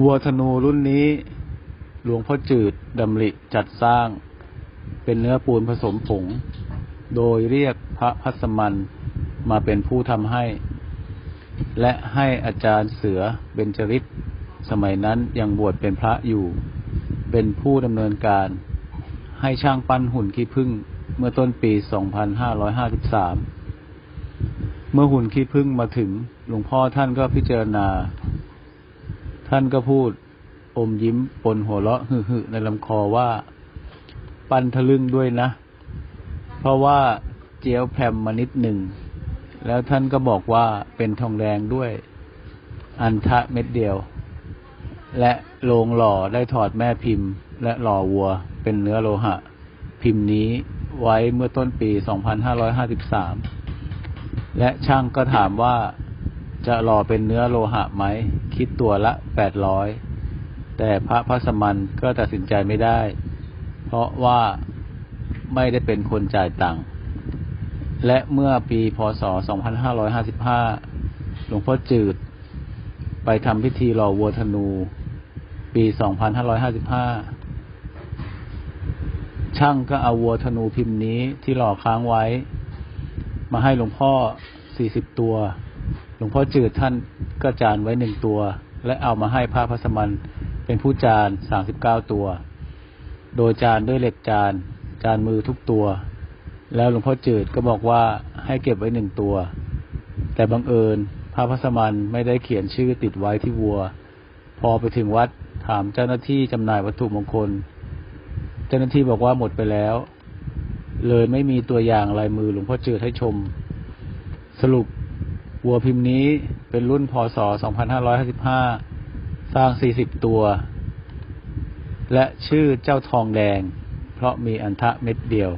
วัวธนูรุ่นนี้ หลวงพ่อจืดดำริจัดสร้าง เป็นเนื้อปูนผสมผง โดยเรียกพระพัสมันมาเป็นผู้ทำให้ และให้อาจารย์เสือเบญจริศสมัยนั้นยังบวชเป็นพระอยู่ เป็นผู้ดำเนินการ ให้ช่างปั้นหุ่นขี้ผึ้งเมื่อต้นปี 2553 เมื่อหุ่นขี้ผึ้งมาถึงหลวงพ่อท่านก็พิจารณา ท่านก็พูดอมยิ้มปนหัวเราะหึ่ในลำคอว่า ปันทะลึ่งด้วยนะ เพราะว่าเจียวแพรมมานิดหนึ่ง แล้วท่านก็บอกว่าเป็นทองแดงด้วย อันทะเม็ดเดียว และโลงหล่อได้ถอดแม่พิมพ์ และหล่อวัวเป็นเนื้อโลหะ พิมพ์นี้ไว้เมื่อต้นปี 2553 และช่างก็ถามว่า จะหล่อเป็นเนื้อโลหะไหม คิดตัวละ800แต่พระพัสมันก็ตัดสินใจไม่ได้ เพราะว่าไม่ได้เป็นคนจ่ายตังค์และเมื่อปีพศ 2555 หลวงพ่อจืด ไปทำพิธีหล่อวัวธนู ปี 2555 ช่างก็เอาวัวธนูพิมพ์นี้ที่หล่อค้างไว้ มาให้หลวงพ่อ 40 ตัว ลวงพ่อจืดท่านก็จานไว้หนึ่งตัว และเอามาให้พระพัสมันเป็นผู้จาน39ตัว โดยจานด้วยเหล็กจาน จานมือทุกตัว แล้วหลวงพ่อจืดก็บอกว่าให้เก็บไว้หนึ่งตัว แต่บังเอิญพระพัสมันไม่ได้เขียนชื่อติดไว้ที่วัว พอไปถึงวัดถามเจ้าหน้าที่จำหน่ายวัตถุมงคล เจ้าหน้าที่บอกว่าหมดไปแล้ว เลยไม่มีตัวอย่างลายมือหลวงพ่อจืดให้ชม สรุป วัวพิมพ์นี้เป็นรุ่นพศ 2555 สร้าง 40 ตัว และชื่อเจ้าทองแดง เพราะมีอันทะเม็ดเดียว